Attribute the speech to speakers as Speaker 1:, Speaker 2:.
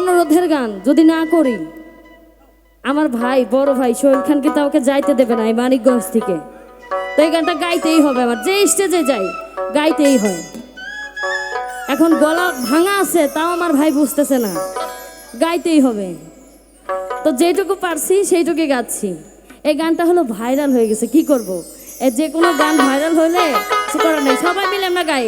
Speaker 1: অনুরোধের গান যদি না করি, আমার ভাই, বড় ভাই সোহেল খান কিন্তু আমাকে যাইতে দেবে না, এই মানিকগঞ্জ থেকে। তো এই গানটা গাইতেই হবে আমার, যে স্টেজে যাই, গাইতেই হয়। এখন গলা ভাঙা আছে, তাও আমার ভাই বুঝতেছে না, গাইতেই হবে। তো যেটুকু পারছি, সেইটুকুই গাচ্ছি। এই গানটা হলো ভাইরাল হয়ে গেছে, কি করব? এ যে কোনো গান ভাইরাল হলে করার নেই, সবাই মিলে আমরা গাই।